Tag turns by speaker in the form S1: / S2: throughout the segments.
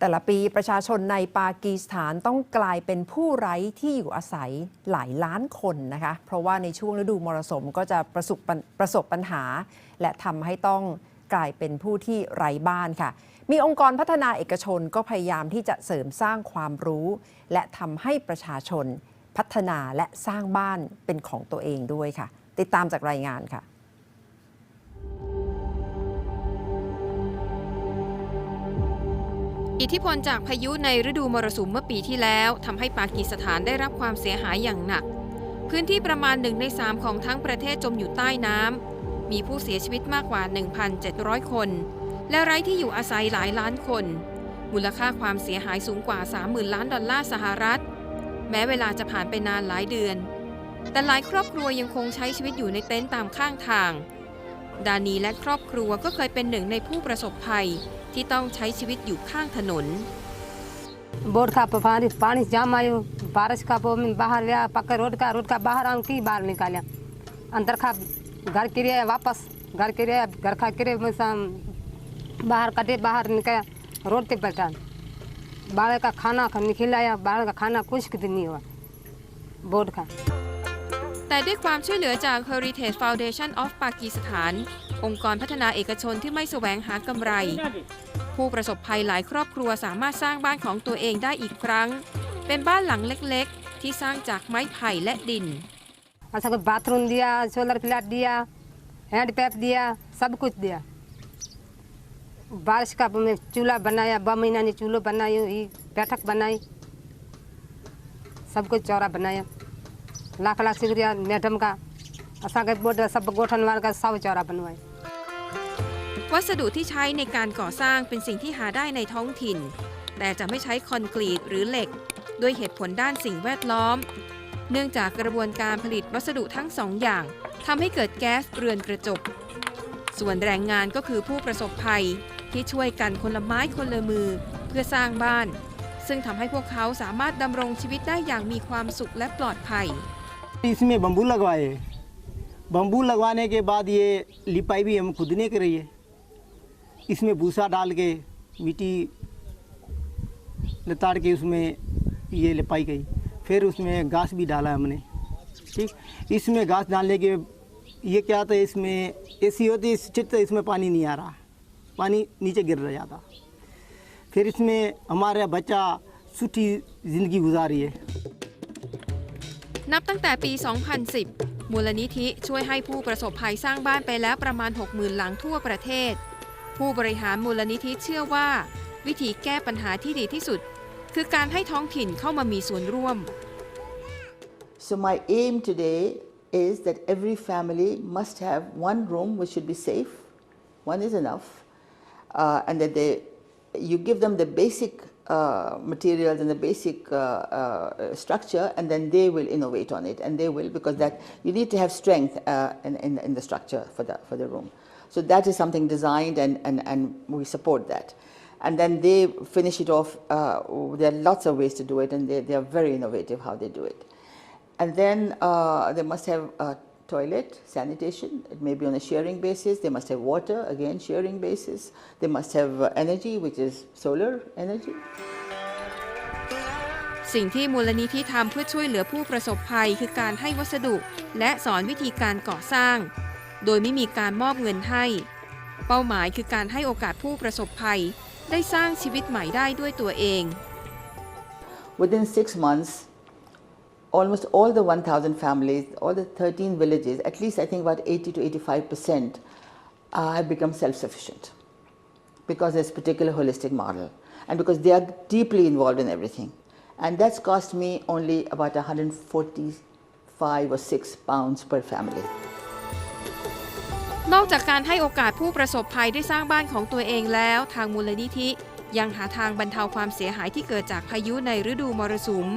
S1: แต่ละปีประชาชนในปากีสถานต้องกลายเป็นผู้ไร้ที่อยู่อาศัยหลายล้านคนนะคะ เพราะว่าในช่วงฤดูมรสุมก็จะประสบปัญประสบปัญหา และทำให้ต้องกลายเป็นผู้ที่ไร้บ้านค่ะ มีองค์กรพัฒนาเอกชนก็พยายามที่จะเสริมสร้างความรู้ และทำให้ประชาชนพัฒนาและสร้างบ้านเป็นของตัวเองด้วยค่ะ ติดตามจากรายงานค่ะ
S2: อิทธิพลจากพายุในฤดูมรสุมเมื่อปีที่แล้วทำให้ปากีสถานได้รับความเสียหายอย่างหนัก พื้นที่ประมาณหนึ่งในสามของทั้งประเทศจมอยู่ใต้น้ำมีผู้เสียชีวิตมากกว่า 1,700 คน และไร้ที่อยู่อาศัยหลายล้านคน มูลค่าความเสียหายสูงกว่า 30,000 ล้านดอลลาร์สหรัฐ แม้เวลาจะผ่านไปนานหลายเดือน แต่หลายครอบครัวยังคงใช้ชีวิตอยู่ในเต็นท์ตามข้างทาง ดานีและครอบครัวก็เคยเป็นหนึ่งในผู้ประสบภัย ที่ต้องใช้ชีวิตอยู่ข้างถนน
S3: बोर्ड का पानी पानी जाम आयो बारिश का वो में बाहर गया पक्का रोड का रोड का बाहर आऊँ की बाहर निकालिया अंदर का घर गिरे वापस घर गिरे घर का गिरे में सम- बाहर कटे बाहर निकला रोड पे बैठा बाहर का खाना खा- नहीं खिलाया बाहर का खाना कुछ भी नहीं हुआ बोर्ड का
S2: แต่ด้วยความช่วยเหลือจาก Heritage Foundation of Pakistan องค์กรพัฒนาเอกชนที่ไม่แสวงหากำไร ผู้ประสบภัยหลายครอบครัวสามารถสร้างบ้านของตัวเองได้อีกครั้ง เป็นบ้านหลังเล็กๆ ที่สร้างจากไม้ไผ่และดิน
S3: अच्छा को बाथरूम दिया सोलर प्लेट दिया हैंड पैप दिया सब कुछ दिया बारिश का में चूल्हा बनाया ब महीना ने चूल्हो बनायो ही बैठक बनाई सब कुछ चौरा बनाया लाख लाख शुक्रिया मैडम का असांखे बोर्ड सब गोठन वार का सब चौरा बनवाए
S2: วัสดุที่ใช้ในการก่อสร้างเป็นสิ่งที่หาได้ในท้องถิ่น แต่จะไม่ใช้คอนกรีตหรือเหล็ก ด้วยเหตุผลด้านสิ่งแวดล้อม เนื่องจากกระบวนการผลิตวัสดุทั้งสองอย่างทำให้เกิดแก๊สเรือนกระจก ส่วนแรงงานก็คือผู้ประสบภัย ที่ช่วยกันคนละไม้คนละมือเพื่อสร้างบ้าน ซึ่งทำให้พวกเขาสามารถดำรงชีวิตได้อย่างมีความสุขและปลอดภัย
S4: इसमें बम्बू लगवाए। बम्बू लगवाने के बाद ये लिपाई भी हम खुद ने करी है इसमें भूसा डाल के, मिट्टी लताड़ के उसमें ये लिपाई गई फिर उसमें घास भी डाला हमने। ठीक? इसमें घास डालने के, ये क्या था, इसमें ऐसी होती इस चित्त इसमें पानी नहीं आ रहा। पानी नीचे गिर रहा जाता फिर इसमें हमारा बच्चा सूठी ज़िंदगी गुजारी है।
S2: นับตั้งแต่ปี 2010 มูลนิธิช่วยให้ผู้ประสบภัยสร้างบ้านไปแล้วประมาณ 60,000 หลังทั่วประเทศ ผู้บริหารมูลนิธิเชื่อว่า วิธีแก้ปัญหาที่ดีที่สุด คือการให้ท้องถิ่นเข้ามามีส่วนร่วม
S5: So my aim today is that every family must have one room which should be safe. One is enough, uh, and that they, you give them the basic uh, materials and the basic uh, uh, structure, and then they will innovate on it, and they will because that you need to have strength uh, in, in, in the structure for the for the room. So that is something designed, and, and, and we support that. And then they finish it off. Uh, there are lots of ways to do it, and they, they are very innovative how they do it. And then they must have toilet, sanitation. It may be on a sharing basis. They must have water, again, sharing basis. They must have uh, energy, which is solar energy.
S2: สิ่งที่มูลนิธิทำเพื่อช่วยเหลือผู้ประสบภัยคือการให้วัสดุ และสอนวิธีการก่อสร้าง โดยไม่มีการมอบเงินให้ เป้าหมายคือการให้โอกาสผู้ประสบภัย ได้สร้างชีวิตใหม่ได้ด้วยตัวเอง
S5: Within six months, almost all the 1,000 families, all the 13 villages, at least I think about 80 to 85 percent, uh, have become self-sufficient because there's particular holistic model and because they are deeply involved in everything. And that's cost me only about 145 or 6 pounds per family.
S2: นอกจากการให้โอกาสผู้ประสบภัยได้สร้างบ้านของตัวเองแล้ว ทางมูลนิธิยังหาทางบรรเทาความเสียหายที่เกิดจากพายุในฤดูมรสุม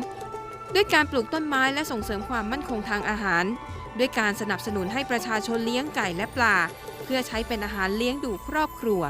S2: ด้วยการปลูกต้นไม้และส่งเสริมความมั่นคงทางอาหาร ด้วยการสนับสนุนให้ประชาชนเลี้ยงไก่และปลา เพื่อใช้เป็นอาหารเลี้ยงดูครอบครัว